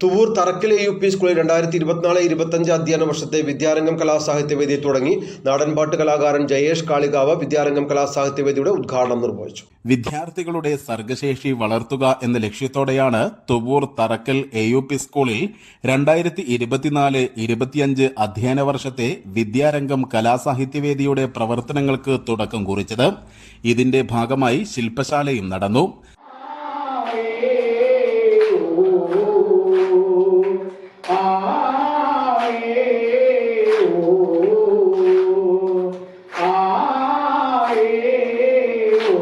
തുവൂർ തറക്കിലെ U P സ്കൂളിൽ രണ്ടായിരത്തി ഇരുപത്തിനാല് ഇരുപത്തഞ്ച് അധ്യയന വർഷത്തെ വിദ്യാരംഗം കലാസാഹിത്യവേദി തുടങ്ങി നാടൻപാട്ട് കലാകാരൻ ജയേഷ് കാളികാവ് വിദ്യാരംഗം കലാസാഹിത്യവേദിയുടെ ഉദ്ഘാടനം നിർവഹിച്ചു. വിദ്യാർത്ഥികളുടെ സർഗശേഷി വളർത്തുക എന്ന ലക്ഷ്യത്തോടെയാണ് Thuvvur Tharakkal A U P സ്കൂളിൽ രണ്ടായിരത്തി ഇരുപത്തിനാല് ഇരുപത്തിയഞ്ച് അധ്യയന വർഷത്തെ വിദ്യാരംഗം കലാസാഹിത്യവേദിയുടെ പ്രവർത്തനങ്ങൾക്ക് തുടക്കം കുറിച്ചത്. ഇതിന്റെ ഭാഗമായി ശില്പശാലയും നടന്നു.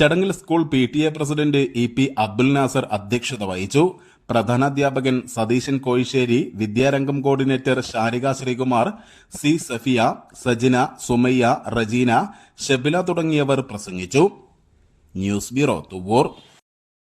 ചടങ്ങിൽ school P T A president E P Abdul Nasar അധ്യക്ഷത വഹിച്ചു. പ്രധാനാധ്യാപകൻ സതീശൻ കോയിശ്ശേരി വിദ്യാരംഗം കോർഡിനേറ്റർ ഷാരിക ശ്രീകുമാർ സി സഫിയ സജിന സുമയ്യ റജീന ഷെബില തുടങ്ങിയവർ പ്രസംഗിച്ചു. News bureau Thuvur.